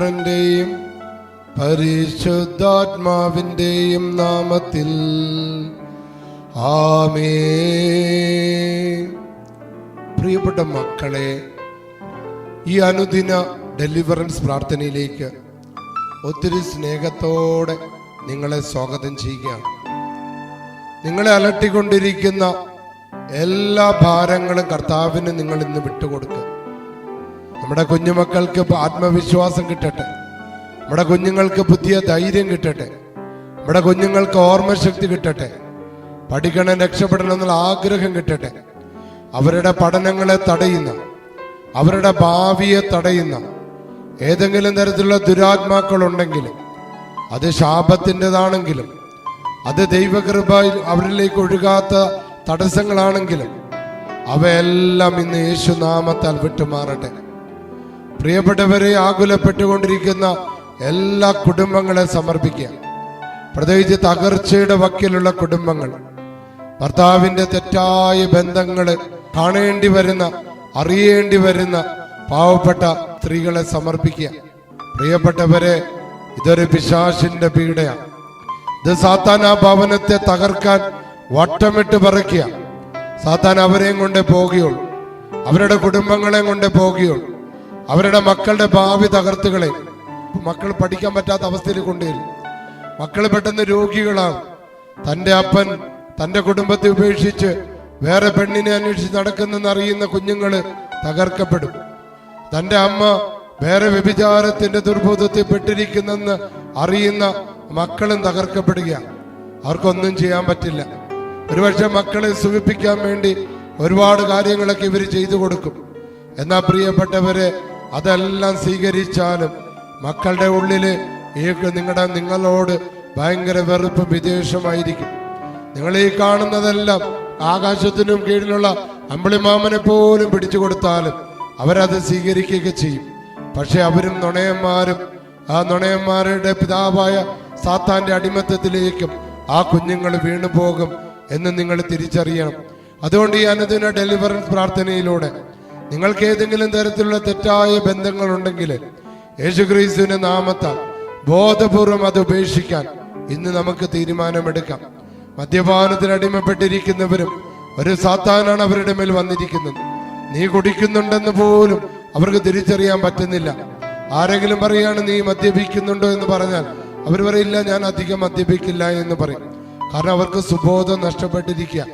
പുത്രന്റെയും പരിശുദ്ധാത്മാവിന്റെയും നാമത്തിൽ. ആമേ പ്രിയപ്പെട്ട മക്കളെ ഈ അനുദിന ഡെലിവറൻസ് പ്രാർത്ഥനയിലേക്ക് ഒത്തിരി സ്നേഹത്തോടെ നിങ്ങളെ സ്വാഗതം ചെയ്യുകയാണ്. നിങ്ങളെ അലട്ടിക്കൊണ്ടിരിക്കുന്ന എല്ലാ ഭാരങ്ങളും കർത്താവിന് നിങ്ങൾ ഇന്ന് വിട്ടുകൊടുക്കുക. നമ്മുടെ കുഞ്ഞുമക്കൾക്ക് ആത്മവിശ്വാസം കിട്ടട്ടെ. നമ്മുടെ കുഞ്ഞുങ്ങൾക്ക് പുതിയ ധൈര്യം കിട്ടട്ടെ. നമ്മുടെ കുഞ്ഞുങ്ങൾക്ക് ഓർമ്മശക്തി കിട്ടട്ടെ. പഠിക്കണം രക്ഷപ്പെടണം എന്നുള്ള ആഗ്രഹം കിട്ടട്ടെ. അവരുടെ പഠനങ്ങളെ തടയുന്ന അവരുടെ ഭാവിയെ തടയുന്ന ഏതെങ്കിലും തരത്തിലുള്ള ദുരാത്മാക്കളുണ്ടെങ്കിലും അത് ശാപത്തിന്റെതാണെങ്കിലും അത് ദൈവകൃപ അവരിലേക്ക് ഒഴുകാത്ത തടസ്സങ്ങളാണെങ്കിലും അവയെല്ലാം ഇന്ന് യേശുനാമത്താൽ വിട്ടുമാറട്ടെ. പ്രിയപ്പെട്ടവരെ ആകുലപ്പെട്ടുകൊണ്ടിരിക്കുന്ന എല്ലാ കുടുംബങ്ങളെ സമർപ്പിക്കുക. പ്രത്യേകിച്ച് തകർച്ചയുടെ വക്കിലുള്ള കുടുംബങ്ങൾ ഭർത്താവിന്റെ തെറ്റായ ബന്ധങ്ങൾ കാണേണ്ടി വരുന്ന അറിയേണ്ടി വരുന്ന പാവപ്പെട്ട സ്ത്രീകളെ സമർപ്പിക്കുക. പ്രിയപ്പെട്ടവരെ ഇതൊരു പിശാശിന്റെ പീഡയാണ് ഇത് സാത്താൻ ആ ഭവനത്തെ തകർക്കാൻ വട്ടമിട്ട് പറിക്കുക. സാത്താൻ അവരെയും കൊണ്ടേ പോകുകയുള്ളൂ. അവരുടെ കുടുംബങ്ങളെയും കൊണ്ടേ പോകുകയുള്ളൂ. അവരുടെ മക്കളുടെ ഭാവി തകർത്തുകളെ മക്കൾ പഠിക്കാൻ പറ്റാത്ത അവസ്ഥയിൽ കൊണ്ടുവരും. മക്കൾ പെട്ടെന്ന് രോഗികളാകും തന്റെ അപ്പൻ തന്റെ കുടുംബത്തെ ഉപേക്ഷിച്ച് വേറെ പെണ്ണിനെ അന്വേഷിച്ച് നടക്കുന്നെന്ന് അറിയുന്ന കുഞ്ഞുങ്ങൾ തകർക്കപ്പെടും. തന്റെ അമ്മ വേറെ വ്യഭിചാരത്തിന്റെ ദുർബോധത്തിൽ പെട്ടിരിക്കുന്നെന്ന് അറിയുന്ന മക്കളും തകർക്കപ്പെടുകയാണ്. അവർക്കൊന്നും ചെയ്യാൻ പറ്റില്ല. ഒരുപക്ഷെ മക്കളെ സുഖിപ്പിക്കാൻ വേണ്ടി ഒരുപാട് കാര്യങ്ങളൊക്കെ ഇവർ ചെയ്തു കൊടുക്കും. എന്നാ പ്രിയപ്പെട്ടവരെ അതെല്ലാം സ്വീകരിച്ചാലും മക്കളുടെ ഉള്ളിൽ ഈ നിങ്ങളുടെ നിങ്ങളോട് ഭയങ്കര വെറുപ്പ് വിദേശമായിരിക്കും നിങ്ങൾ ഈ കാണുന്നതെല്ലാം ആകാശത്തിനും കീഴിലുള്ള അമ്പിളിമാമനെ പോലും പിടിച്ചു കൊടുത്താലും അവരത് സ്വീകരിക്കുകയൊക്കെ ചെയ്യും. പക്ഷെ അവരും നുണയന്മാരും ആ നുണയന്മാരുടെ പിതാവായ സാത്താന്റെ അടിമത്തത്തിലേക്കും ആ കുഞ്ഞുങ്ങൾ വീണു പോകും എന്ന് നിങ്ങൾ തിരിച്ചറിയണം. അതുകൊണ്ട് ഈ അനുദിന ഡെലിവറൻസ് പ്രാർത്ഥനയിലൂടെ നിങ്ങൾക്ക് ഏതെങ്കിലും തരത്തിലുള്ള തെറ്റായ ബന്ധങ്ങൾ ബന്ധങ്ങളുണ്ടെങ്കിൽ യേശുക്രീസ്തുവിന്റെ നാമത്താൽ ബോധപൂർവം അത് ഉപേക്ഷിക്കാൻ ഇന്ന് നമുക്ക് തീരുമാനമെടുക്കാം. മദ്യപാനത്തിന് അടിമപ്പെട്ടിരിക്കുന്നവരും ഒരു സാത്താനാണ് അവരുടെ മേൽ വന്നിരിക്കുന്നത്. നീ കുടിക്കുന്നുണ്ടെന്ന് പോലും അവർക്ക് തിരിച്ചറിയാൻ പറ്റുന്നില്ല. ആരെങ്കിലും പറയാണ് നീ മദ്യപിക്കുന്നുണ്ടോ എന്ന് പറഞ്ഞാൽ അവർ പറയില്ല ഞാൻ അധികം മദ്യപിക്കില്ല എന്ന് പറയും. കാരണം അവർക്ക് സുബോധം നഷ്ടപ്പെട്ടിരിക്കുക.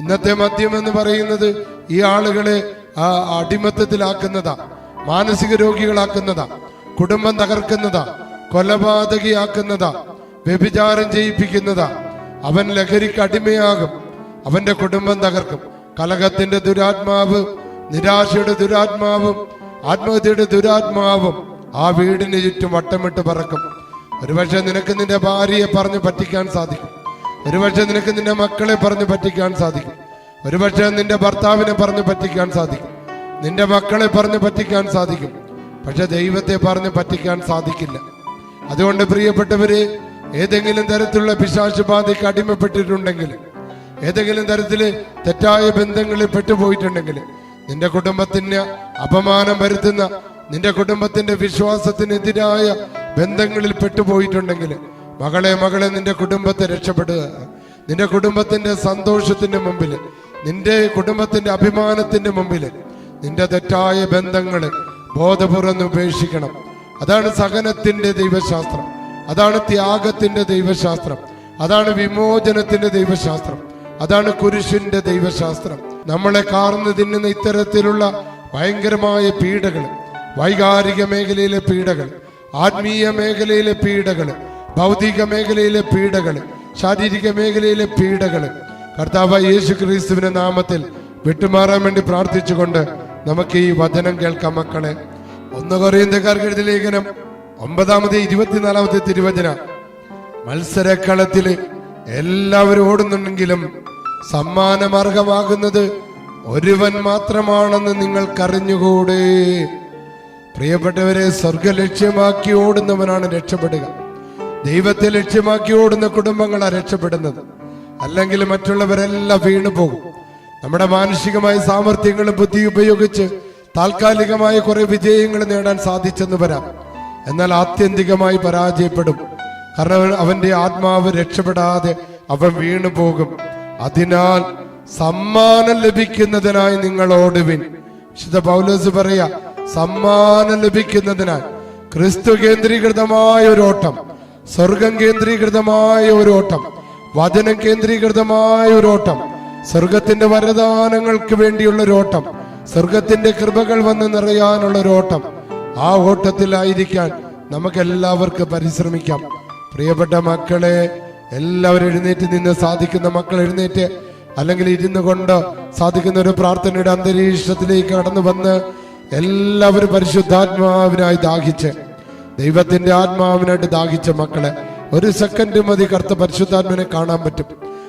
ഇന്നത്തെ മദ്യം എന്ന് പറയുന്നത് ഈ ആളുകളെ ആ അടിമത്തത്തിലാക്കുന്നതാ മാനസിക രോഗികളാക്കുന്നതാ കുടുംബം തകർക്കുന്നതാ കൊലപാതകിയാക്കുന്നതാ വ്യഭിചാരം ചെയ്യിപ്പിക്കുന്നതാ. അവൻ ലഹരിക്ക് അടിമയാകും അവന്റെ കുടുംബം തകർക്കും. കലഹത്തിന്റെ ദുരാത്മാവ് നിരാശയുടെ ദുരാത്മാവും ആത്മഹത്യയുടെ ദുരാത്മാവും ആ വീടിന് ചുറ്റും വട്ടമിട്ട് പറക്കും. ഒരുപക്ഷെ നിനക്ക് നിന്റെ ഭാര്യയെ പറഞ്ഞു പറ്റിക്കാൻ സാധിക്കും. ഒരുപക്ഷെ നിനക്ക് നിന്റെ മക്കളെ പറഞ്ഞു പറ്റിക്കാൻ സാധിക്കും. ഒരുപക്ഷെ നിന്റെ ഭർത്താവിനെ പറഞ്ഞു പറ്റിക്കാൻ സാധിക്കും. നിന്റെ മക്കളെ പറഞ്ഞു പറ്റിക്കാൻ സാധിക്കും. പക്ഷെ ദൈവത്തെ പറഞ്ഞ് പറ്റിക്കാൻ സാധിക്കില്ല. അതുകൊണ്ട് പ്രിയപ്പെട്ടവര് ഏതെങ്കിലും തരത്തിലുള്ള പിശാശുബാധയ്ക്ക് അടിമപ്പെട്ടിട്ടുണ്ടെങ്കിൽ ഏതെങ്കിലും തരത്തിൽ തെറ്റായ ബന്ധങ്ങളിൽ പെട്ടുപോയിട്ടുണ്ടെങ്കിൽ നിന്റെ കുടുംബത്തിന് അപമാനം വരുത്തുന്ന നിന്റെ കുടുംബത്തിന്റെ വിശ്വാസത്തിനെതിരായ ബന്ധങ്ങളിൽ പെട്ടുപോയിട്ടുണ്ടെങ്കിൽ മകളെ മകളെ നിന്റെ കുടുംബത്തെ രക്ഷപ്പെടുക. നിന്റെ കുടുംബത്തിന്റെ സന്തോഷത്തിന്റെ മുമ്പിൽ നിന്റെ കുടുംബത്തിന്റെ അഭിമാനത്തിന്റെ മുമ്പിൽ നിന്റെ തെറ്റായ ബന്ധങ്ങൾ ബോധപൂർവം ഉപേക്ഷിക്കണം. അതാണ് സഹനത്തിന്റെ ദൈവശാസ്ത്രം. അതാണ് ത്യാഗത്തിന്റെ ദൈവശാസ്ത്രം. അതാണ് വിമോചനത്തിന്റെ ദൈവശാസ്ത്രം. അതാണ് കുരിശിന്റെ ദൈവശാസ്ത്രം. നമ്മളെ കാർന്നു തിന്നുന്ന ഇത്തരത്തിലുള്ള ഭയങ്കരമായ പീഡകൾ വൈകാരിക മേഖലയിലെ പീഡകൾ ആത്മീയ മേഖലയിലെ പീഡകൾ ഭൗതിക മേഖലയിലെ പീഡകൾ ശാരീരിക മേഖലയിലെ പീഡകൾ കർത്താവ് യേശു ക്രിസ്തുവിന്റെ നാമത്തിൽ വിട്ടുമാറാൻ വേണ്ടി പ്രാർത്ഥിച്ചുകൊണ്ട് നമുക്ക് ഈ വചനം കേൾക്കാം മക്കളെ. ഒന്ന് കൊറിയന്തക്കാർക്ക് എഴുതിയ ലേഖനം ഒമ്പതാമത്തെ ഇരുപത്തിനാലാമത്തെ തിരുവചന. മത്സരക്കളത്തിൽ എല്ലാവരും ഓടുന്നുണ്ടെങ്കിലും സമ്മാനമാർഗമാകുന്നത് ഒരുവൻ മാത്രമാണെന്ന് നിങ്ങൾക്കറിഞ്ഞുകൂടെ. പ്രിയപ്പെട്ടവരെ സ്വർഗ ലക്ഷ്യമാക്കി ഓടുന്നവനാണ് രക്ഷപ്പെടുക. ദൈവത്തെ ലക്ഷ്യമാക്കി ഓടുന്ന കുടുംബങ്ങളാണ് രക്ഷപ്പെടുന്നത്. അല്ലെങ്കിൽ മറ്റുള്ളവരെല്ലാം വീണു പോകും. നമ്മുടെ മാനസികമായ സാമർഥ്യങ്ങളും ബുദ്ധി ഉപയോഗിച്ച് താൽക്കാലികമായ കുറെ വിജയങ്ങൾ നേടാൻ സാധിച്ചെന്ന് വരാം. എന്നാൽ ആത്യന്തികമായി പരാജയപ്പെടും. കാരണം അവന്റെ ആത്മാവ് രക്ഷപ്പെടാതെ അവൻ വീണു പോകും. അതിനാൽ സമ്മാനം ലഭിക്കുന്നതിനായി നിങ്ങൾ ഓടുവിൻ. വിശുദ്ധ പൗലോസ് പറയാ സമ്മാനം ലഭിക്കുന്നതിനായി ക്രിസ്തു കേന്ദ്രീകൃതമായ ഒരു ഓട്ടം സ്വർഗം കേന്ദ്രീകൃതമായ ഒരു ഓട്ടം വചനം കേന്ദ്രീകൃതമായ ഒരു ഓട്ടം. സ്വർഗത്തിന്റെ വരദാനങ്ങൾക്ക് വേണ്ടിയുള്ള ഒരു ഓട്ടം. സ്വർഗത്തിന്റെ കൃപകൾ വന്ന് നിറയാനുള്ള ഒരു ഓട്ടം. ആ ഓട്ടത്തിലായിരിക്കാൻ നമുക്ക് എല്ലാവർക്കും പരിശ്രമിക്കാം. പ്രിയപ്പെട്ട മക്കളെ എല്ലാവരും എഴുന്നേറ്റ് നിന്ന് സാധിക്കുന്ന മക്കൾ എഴുന്നേറ്റ് അല്ലെങ്കിൽ ഇരുന്നു കൊണ്ട് സാധിക്കുന്ന ഒരു പ്രാർത്ഥനയുടെ അന്തരീക്ഷത്തിലേക്ക് കടന്നു വന്ന് എല്ലാവരും പരിശുദ്ധാത്മാവിനായി ദാഹിച്ച് ദൈവത്തിന്റെ ആത്മാവിനായിട്ട് ദാഹിച്ച മക്കളെ ഒരു സെക്കൻഡ് മതി കർത്ത പരിശുദ്ധാത്മനെ കാണാൻ പറ്റും.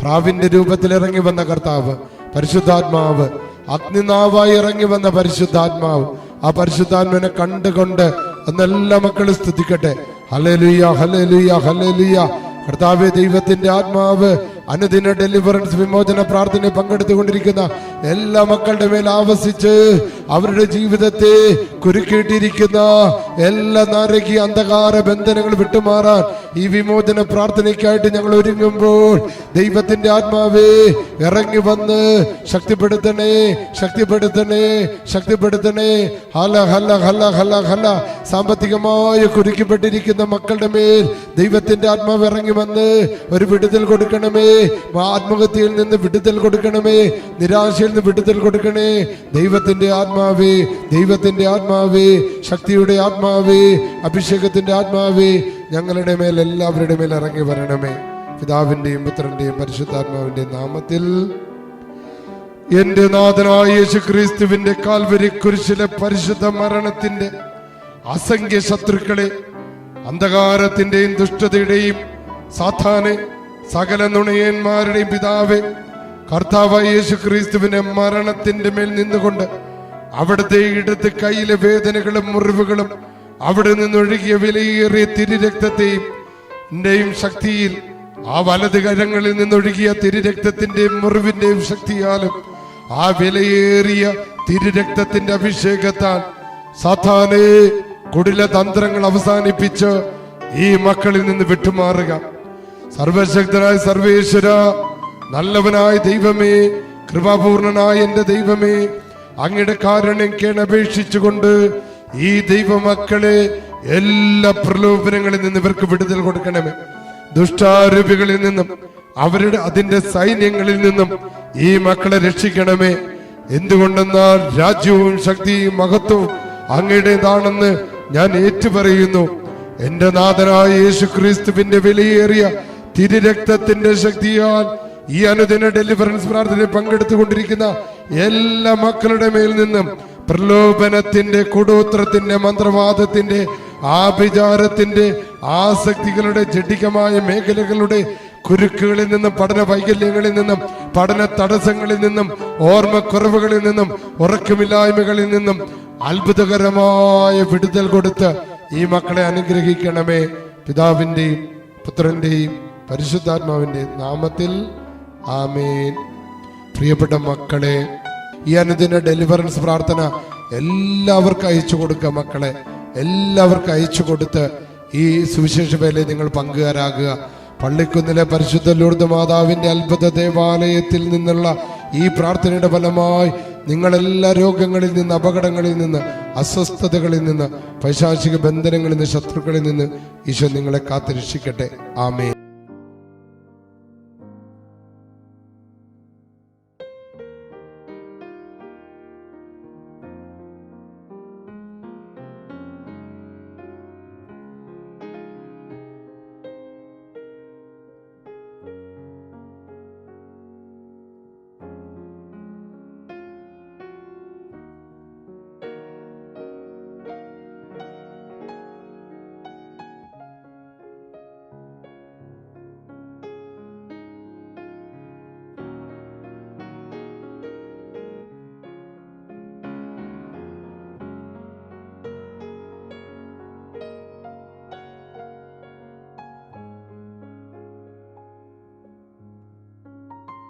പ്രാവിന്റെ രൂപത്തിൽ ഇറങ്ങി വന്ന കർത്താവ് പരിശുദ്ധാത്മാവ് അഗ്നിനാവായി ഇറങ്ങി വന്ന പരിശുദ്ധാത്മാവ് ആ പരിശുദ്ധാത്മനെ കണ്ടുകൊണ്ട് എന്നെല്ലാ മക്കളും സ്തുതിക്കട്ടെ. ഹലലുയ ഹലലുയ ഹലലുയ കർത്താവ് ദൈവത്തിന്റെ ആത്മാവ് അനുദിന ഡെലിവറൻസ് വിമോചന പ്രാർത്ഥന പങ്കെടുത്തുകൊണ്ടിരിക്കുന്ന എല്ലാ മക്കളുടെ മേൽ ആവസിച്ച് അവരുടെ ജീവിതത്തെ കുരുക്കിയിട്ടിരിക്കുന്ന എല്ലാ നാരകീയ അന്ധകാര ബന്ധനങ്ങൾ വിട്ടുമാറാൻ ഈ വിമോചന പ്രാർത്ഥനയ്ക്കായിട്ട് ഞങ്ങൾ ഒരുങ്ങുമ്പോൾ ദൈവത്തിന്റെ ആത്മാവേ ഇറങ്ങി വന്ന് ശക്തിപ്പെടുത്തണേ ശക്തിപ്പെടുത്തണേ ശക്തിപ്പെടുത്തണേ. ഹല ഹല ഹല ഹല ഹല. സാമ്പത്തികമായി കുരുക്കിപ്പെട്ടിരിക്കുന്ന മക്കളുടെ മേൽ ദൈവത്തിന്റെ ആത്മാവ് ഇറങ്ങി വന്ന് ഒരു വിടുതൽ കൊടുക്കണമേ. ആത്മഹത്യയിൽ നിന്ന് വിടുതൽ കൊടുക്കണമേ. നിരാശയിൽ നിന്ന് വിടുതൽ കൊടുക്കണേ. ദൈവത്തിന്റെ ആത്മാവേ ദൈവത്തിന്റെ ആത്മാവേ ശക്തിയുടെ ആത്മാവേ അഭിഷേകത്തിന്റെ ആത്മാവേ ഞങ്ങളുടെ മേൽ എല്ലാവരുടെ മേൽ ഇറങ്ങി വരണമേ. പിതാവിന്റെയും പുത്രന്റെയും പരിശുദ്ധാത്മാവിന്റെയും നാമത്തിൽ എന്റെ നാഥനായ യേശു ക്രിസ്തുവിന്റെ കാൽവരി കുരിശിലെ പരിശുദ്ധ മരണത്തിന്റെ അസംഖ്യ ശത്രുക്കളെ അന്ധകാരത്തിന്റെയും ദുഷ്ടതയുടെയും സാധാനെ സകല നുണയന്മാരുടെയും പിതാവെ കർത്താവായ യേശു ക്രിസ്തുവിന്റെ മരണത്തിന്റെ മേൽ നിന്നുകൊണ്ട് അവിടുത്തെ ഇടത്ത് കയ്യിലെ വേദനകളും മുറിവുകളും അവിടെ നിന്നൊഴുകിയ വിലയേറിയ തിരുരക്തത്തെയും ന്റെയും ശക്തിയിൽ ആ വലത് കരങ്ങളിൽ നിന്നൊഴുകിയ തിരുരക്തത്തിന്റെയും മുറിവിന്റെയും ശക്തിയാലും ആ വിലയേറിയ തിരുരക്തത്തിന്റെ അഭിഷേകത്താൽ സാധാനെ കുടില തന്ത്രങ്ങൾ അവസാനിപ്പിച്ച് ഈ മക്കളിൽ നിന്ന് വിട്ടുമാറുക. സർവശക്തനായ സർവേശ്വര നല്ലവനായ ദൈവമേ കൃപാപൂർണനായ എന്റെ ദൈവമേ അങ്ങയുടെ കാരണം കേണപേക്ഷിച്ചുകൊണ്ട് ഈ ദൈവമക്കളെ എല്ലാ പ്രലോഭനങ്ങളിൽ നിന്ന് ഇവർക്ക് വിടുതൽ കൊടുക്കണമേ. ദുഷ്ടാരൂപികളിൽ നിന്നും അവരുടെ അതിന്റെ സൈന്യങ്ങളിൽ നിന്നും ഈ മക്കളെ രക്ഷിക്കണമേ. എന്തുകൊണ്ടെന്നാൽ രാജ്യവും ശക്തിയും മഹത്വവും അങ്ങയുടേതാണെന്ന് ഞാൻ ഏറ്റുപറയുന്നു. എന്റെ നാഥനായ യേശു ക്രിസ്തുവിന്റെ വിലയേറിയ തിരുരക്തത്തിന്റെ ശക്തിയാൽ ഈ അനുദിന ഡെലിവറൻസ് പ്രാർത്ഥനയിൽ പങ്കെടുത്തുകൊണ്ടിരിക്കുന്ന എല്ലാ മക്കളുടെ മേൽ നിന്നും പ്രലോഭനത്തിന്റെ കുടോത്രത്തിന്റെ മന്ത്രവാദത്തിന്റെ ആഭിചാരത്തിന്റെ ആസക്തികളുടെ ജഡികമായ മേഖലകളുടെ കുരുക്കുകളിൽ നിന്നും പഠന വൈകല്യങ്ങളിൽ നിന്നും പഠന തടസ്സങ്ങളിൽ നിന്നും ഓർമ്മക്കുറവുകളിൽ നിന്നും ഉറക്കമില്ലായ്മകളിൽ നിന്നും അത്ഭുതകരമായ വിടുതൽ കൊടുത്ത് ഈ മക്കളെ അനുഗ്രഹിക്കണമേ. പിതാവിന്റെയും പുത്രന്റെയും പരിശുദ്ധാത്മാവിന്റെയും നാമത്തിൽ ആമേൻ. പ്രിയപ്പെട്ട മക്കളെ ഈ അനുദിന ഡെലിവറൻസ് പ്രാർത്ഥന എല്ലാവർക്കും അയച്ചു കൊടുക്കുക മക്കളെ. എല്ലാവർക്കും അയച്ചു കൊടുത്ത് ഈ സുവിശേഷ വേല നിങ്ങൾ പങ്കുകാരാകുക. പള്ളിക്കുന്നിലെ പരിശുദ്ധ ലൂർദ് മാതാവിന്റെ അത്ഭുത ദേവാലയത്തിൽ നിന്നുള്ള ഈ പ്രാർത്ഥനയുടെ ഫലമായി നിങ്ങളെല്ലാ രോഗങ്ങളിൽ നിന്ന് അപകടങ്ങളിൽ നിന്ന് അസ്വസ്ഥതകളിൽ നിന്ന് പൈശാചിക ബന്ധനങ്ങളിൽ നിന്ന് ശത്രുക്കളിൽ നിന്ന് ഈശോ നിങ്ങളെ കാത്തുരക്ഷിക്കട്ടെ. ആമേ